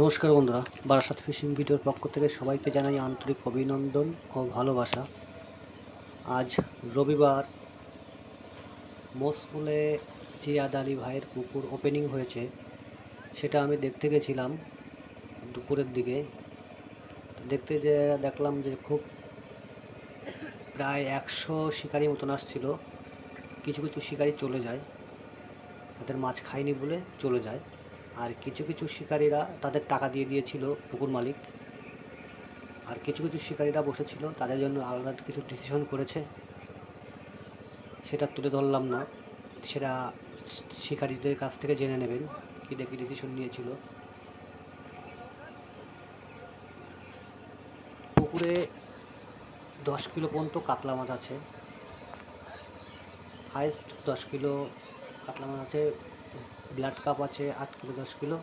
নমস্কার বন্ধুরা, বারাসাত ফিশিং ভিডিওর পক্ষ থেকে সবাইকে জানাই আন্তরিক অভিনন্দন ও ভালোবাসা। আজ রবিবার, মোসফুলে জিয়াদ আলী ভাইয়ের পুকুর ওপেনিং হয়েছে, সেটা আমি দেখতে গেছিলাম দুপুরের দিকে। দেখতে যে দেখলাম যে খুব প্রায় একশো শিকারি মতন আসছিল, কিছু কিছু শিকারি চলে যায়, তাদের মাছ খায়নি বলে চলে যায়। আর কিছু কিছু শিকারীরা তাদের টাকা দিয়ে দিয়েছিল পুকুর মালিক। আর কিছু কিছু শিকারীরা বসেছিল, তাদের জন্য আলাদা কিছু ডিসিশন করেছে। সেটা তুলে ধরলাম না, সেটা শিকারীদের কাছ থেকে জেনে নেবেন, কী দেখি ডিসিশন নিয়েছিল। পুকুরে দশ কিলো পর্যন্ত কাতলা মাছ আছে। হাইস্ট দশ কিলো কাতলা মাছ আছে ব্লাড কাপ আছে আট কিলো, দশ কিলো।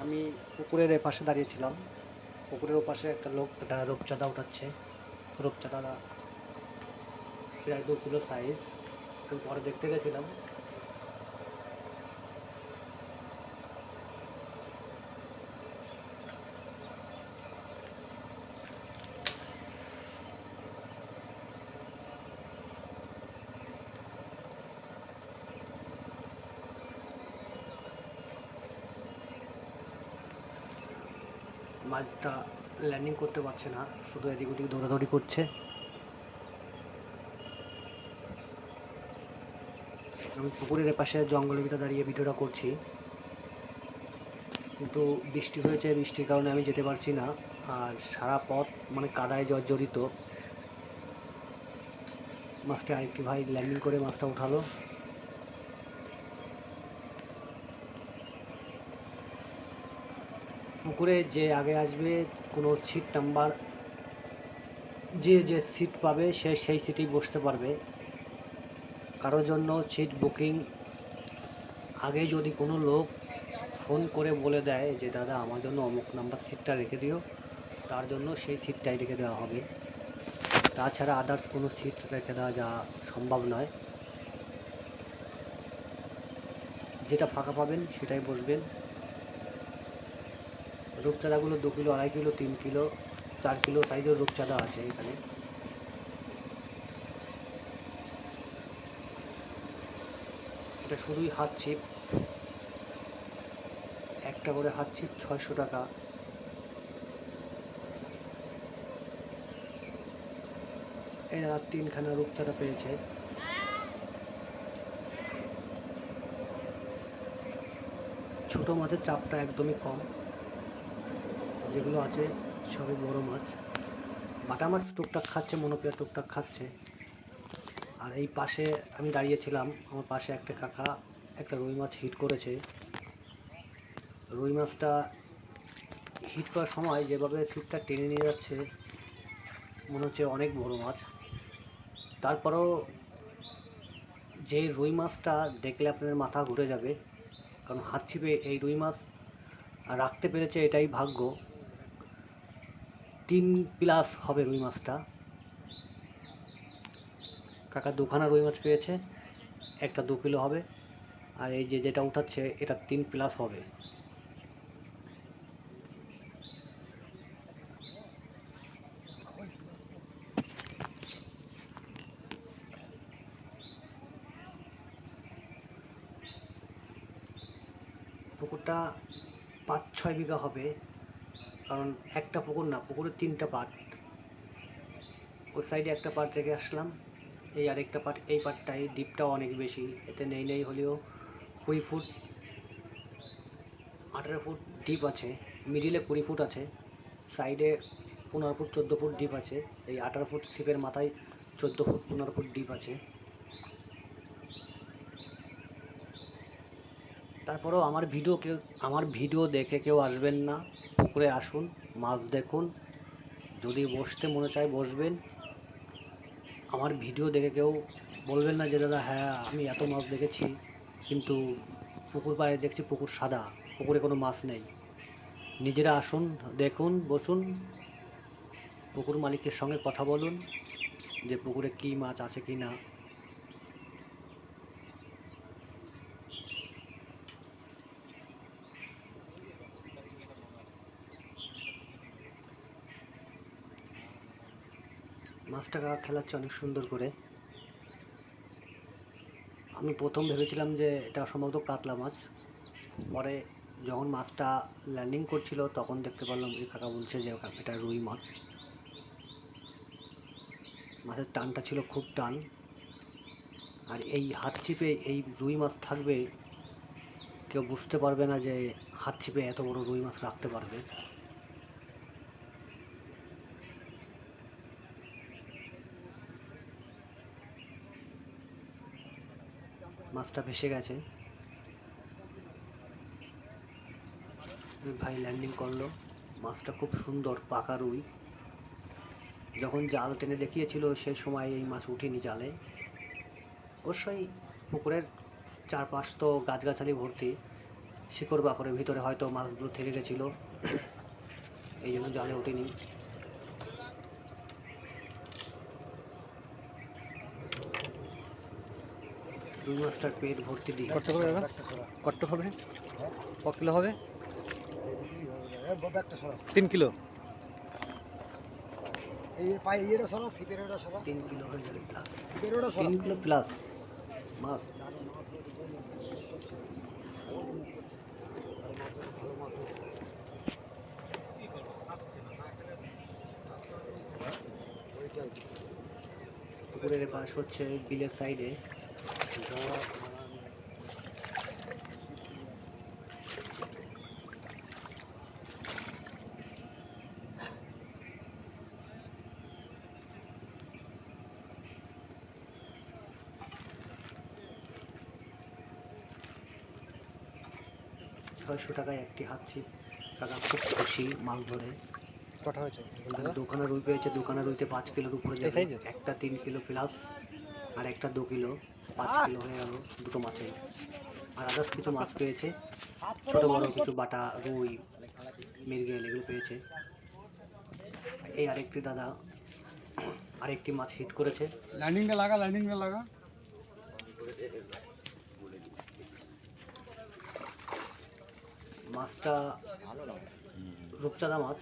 আমি পুকুরের এপাশে দাঁড়িয়েছিলাম। পুকুরের ওপাশে একটা লোক, একটা রূপচাঁদা উঠাচ্ছে। রূপচাঁদা প্রায় দু কিলো সাইজ পরে দেখতে গেছিলাম। মাছটা ল্যান্ডিং করতে পারছে না, শুধু এদিক ওদিক দৌড়াদৌড়ি করছে। আমি পুকুরের পাশে জঙ্গলের ভিতরে দাঁড়িয়ে ভিডিওটা করছি। কিন্তু বৃষ্টি হয়েছে, বৃষ্টির কারণে আমি যেতে পারছি না। আর সারা পথ মানে কাদায় জর্জরিত। মাছটা আরেকটি ভাই ল্যান্ডিং করে মাছটা উঠালো। পুকুরে যে আগে আসবে, কোনো সিট নাম্বার যে যে সিট পাবে, সে সেই সিটেই বসতে পারবে। কারোর জন্য সিট বুকিং আগে যদি কোনো লোক ফোন করে বলে দেয় যে, দাদা, আমার জন্য অমুক নাম্বার সিটটা রেখে দিও। তার জন্য সেই সিটটাই রেখে দেওয়া হবে। তাছাড়া আদার্স কোনো সিট রেখে দেওয়া যা সম্ভব নয়। যেটা ফাঁকা পাবেন, সেটাই বসবেন। রূপচাঁদাগুলো দু কিলো, আড়াই কিলো, তিন কিলো, চার কিলো সাইজের রূপচাঁদা আছে এখানে। এটা শুধুই হাত ছিপ। একটা করে হাত ছিপ ছয়শো টাকা। এরা তিনখানা রূপচাঁদা পেয়েছে। ছোট মাছের চাপটা একদমই কম। যেগুলো আছে, সবই বড় মাছ। বাটা মাছ টুকটাক খাচ্ছে মনোপিয়া টুকটাক খাচ্ছে। আর এই পাশে আমি দাঁড়িয়েছিলাম, আমার পাশে একটা কাকা একটা রুই মাছ হিট করেছে। রুই মাছটা হিট করার সময় যেভাবে ছিপটা টেনে নিয়ে যাচ্ছে, মনে হচ্ছে অনেক বড় মাছ। তারপরেও যে রুই মাছটা দেখলে আপনার মাথা ঘুরে যাবে, কারণ হাত ছিপে এই রুই মাছ রাখতে পেরেছে এটাই ভাগ্য। তিন প্লাস হবে রুই মাছটা। কাকা দুখানা রুই মাছ পেয়েছে, একটা দু কিলো হবে। আর এই যে যেটা উঠাচ্ছে, এটা তিন প্লাস হবে। পুকুরটা পাঁচ ছয় বিঘা হবে। কারণ একটা পুকুর না, পুকুরের তিনটা পার্ট। ওর সাইডে একটা পার্ট রেখে আসলাম। এই আরেকটা পার্ট, এই পার্টটাই ডিপটাও অনেক বেশি। এতে নেই নেই হলেও কুড়ি ফুট, আঠারো ফুট ডিপ আছে। মিডিলে কুড়ি ফুট আছে। সাইডে পনেরো ফুট, চোদ্দ ফুট ডিপ আছে। এই আঠারো ফুট ছিপের মাথায় চোদ্দ ফুট, পনেরো ফুট ডিপ আছে। তারপরেও আমার ভিডিও কেউ, আমার ভিডিও দেখে কেউ আসবেন না। পুকুরে আসুন, মাছ দেখুন। যদি বসতে মনে চায় বসবেন। আমার ভিডিও দেখে কেউ বলবেন না যে, দাদা হ্যাঁ আমি এত মাছ দেখেছি, কিন্তু পুকুর পাড়ে দেখছি পুকুর সাদা, পুকুরে কোনো মাছ নেই। নিজেরা আসুন, দেখুন, বসুন। পুকুর মালিকের সঙ্গে কথা বলুন যে, পুকুরে কী মাছ আছে কি না। মাছটা খেলাচ্ছে অনেক সুন্দর করে। আমি প্রথম ভেবেছিলাম যে এটা সম্ভবত কাতলা মাছ। পরে যখন মাছটা ল্যান্ডিং করছিল, তখন দেখতে পারলাম যে কাকা বলছে যে এটা রুই মাছ। মাছের টানটা ছিল খুব টান। আর এই হাত চিপে এই রুই মাছ থাকবে, কেউ বুঝতে পারবে না যে হাত চিপে এত বড় রুই মাছ রাখতে পারবে। মাছটা ভেসে গেছে। ভাই ল্যান্ডিং করল। মাছটা খুব সুন্দর, পাকা রুই। যখন জাল টেনে দেখিয়েছিল সেই সময় এই মাছ উঠিনি জালে। অবশ্যই পুকুরের চারপাশ তো গাছগাছালি ভর্তি। শিকড় বাকরের ভিতরে হয়তো মাছগুলো থেকে গেছিল। এই জন্য জালে ওঠেনি রুই মাছটার পেট ভর্তি দিয়ে কত হবে কত হবে? ক কিলো হবে? তিন কিলো? এই পাই ইয়েটা সরা সিপের ওটা সরা তিন কিলো হয়ে যাবে। প্লাস সিপের ওটা সরা তিন কিলো প্লাস মাছ। পুকুরের পাশ হচ্ছে বিলের সাইডে ছয়শো টাকায় একটি হাত ছিপ টাকা খুব খুশি মাছ ধরে। কটা হয়েছে? দোকানে রুই পেয়েছে দোকানে রুইতে পাঁচ কিলোর উপরে একটা তিন কিলো প্লাস আর একটা দু কিলো। পাঁচ কিলো হয়ে গেল দুটো মাছে আর আদার্স কিছু মাছ পেয়েছে। ছোটো বড়ো কিছু বাটা রুই মিরগেল এগুলো পেয়েছে। এই আরেকটি দাদা আরেকটি মাছ হিট করেছে। ল্যান্ডিংটা লাগা ল্যান্ডিংটা লাগা। মাছটা রূপচাঁদা মাছ।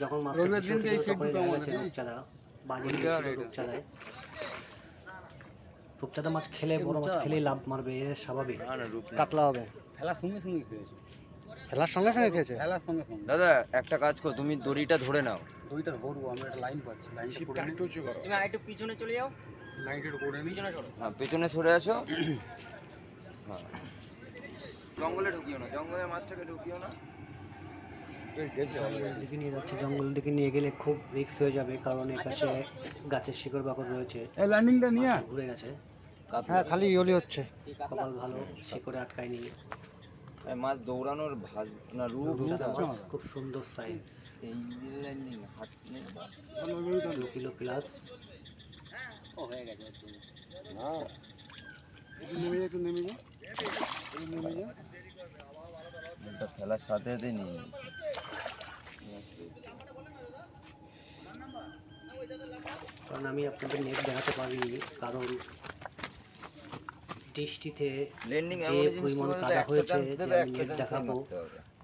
যখন এই? রূপচাঁদা। বাজি রূপচাঁদায় রূপচাঁদা মাছ খেলে বড় মাছ খেলেই লাভ মারবে এ স্বাভাবিক। কাতলা হবে। সঙ্গে সঙ্গে খেয়েছে। খেলার সঙ্গে সঙ্গে খেয়েছে? খেলার সঙ্গে সঙ্গে। দাদা একটা কাজ করো তুমি দড়িটা ধরে নাও। দুইটার ভরবো আমরা একটা লাইন পাচ্ছি লাইনটা করে নিই তুমি একটু পিছনে চলে যাও। লাইনটা করে নিই পিছনে চলো। হ্যাঁ পেছনে সরে আসো। হ্যাঁ। জঙ্গলে ঢুকিও না জঙ্গলে মাছটাকে ঢুকিও না। দিকে নিয়ে যাচ্ছে জঙ্গলের দিকে নিয়ে গেলে খুব রিস্ক হয়ে যাবে কারণ এপাশে গাছের শিকড় বাকড় রয়েছে। এই ল্যান্ডিংটা নিয়ে ঘুরে গেছে। হ্যাঁ খালি ইয়লি হচ্ছে। কপাল। ভালো শিকড়ে আটকায় নিয়ে মাছ দৌড়ানোর ভাজ না রূপ খুব সুন্দর সাইজ এই landing, হাত কিলো প্লাস ও হয়ে গেছে। একটু নেমে যা নেমে যা নেমে যা। ফেলার সাথে সাথে নিয়ে কারণ আমি আপনাদের নেট দেখাতে পারিনি কারণ বৃষ্টিতে যে পরিমাণ কাদা হয়েছে যে আমি নেট দেখাবো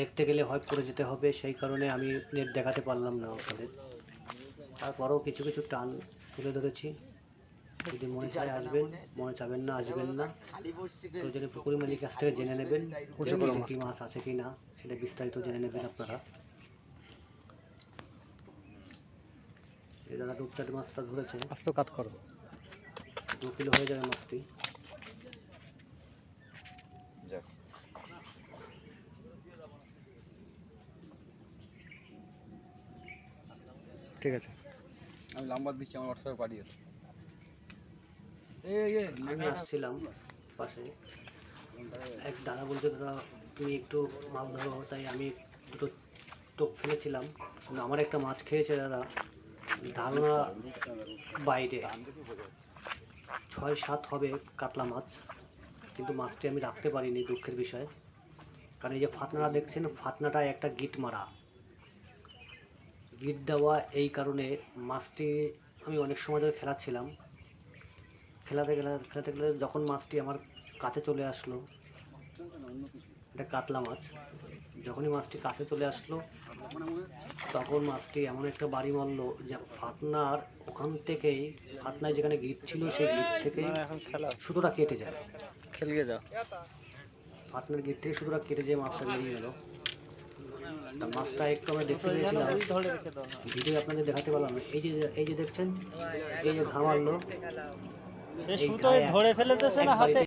দেখতে গেলে হয় পড়ে যেতে হবে সেই কারণে আমি নেট দেখাতে পারলাম না আপনাদের। তারপরেও কিছু কিছু টান তুলে ধরেছি। যদি মনে চায় আসবেন মনে চাবেন না আসবেন না। তো যদি পুকুরি মালিক কাছ থেকে জেনে নেবেন কি মাছ আছে কি না সেটা বিস্তারিত জেনে নেবেন আপনারা। এই দাদা রূপচাঁদ মাছটা ধরেছে। আস্ত কাত করো। দু কিলো হয়ে যাবে মাছটি। ঠিক আছে। আমি নাম্বার দিচ্ছি আমার হোয়াটসঅ্যাপে পাঠিয়ে আমি আসছিলাম পাশে। এক দাদা বলছে দাদা তুমি একটু মাছ ধরো। তাই আমি দুটো টোপ ফেলেছিলাম। কিন্তু আমার একটা মাছ খেয়েছে দাদা। ধারণা বাইরে। ছয় সাত হবে কাতলা মাছ, কিন্তু মাছটি আমি রাখতে পারিনি দুঃখের বিষয়। কারণ এই যে ফাতনাটা দেখছেন, ফাতনাটা একটা গিট মারা। গিট দেওয়া এই কারণে মাছটি আমি অনেক সময় ধরে খেলাচ্ছিলাম। খেলাতে খেলা খেলাতে খেলাতে যখন মাছটি আমার কাছে চলে আসলো, এটা কাতলা মাছ, যখনই মাছটি কাছে চলে আসলো তখন মাছটি এমন একটা বাড়ি মারলো যে ফাতনার ওখান থেকেই ফাতনায় যেখানে গিট ছিল সেই গিট থেকেই এখন সুতোটা কেটে যায়। খেলিয়ে যাও। ফাতনার গিট থেকে সুতোটা কেটে যেয়ে মাছটা বেরিয়ে গেল। মাছটা একটু আমরা দেখতে পেয়েছিলাম। ভিডিও আপনাদের দেখাতে পারলাম। এই যে এই যে দেখছেন এই যে গায়ে ধরে ফেলেতেছে না হাতে? বাড়িতে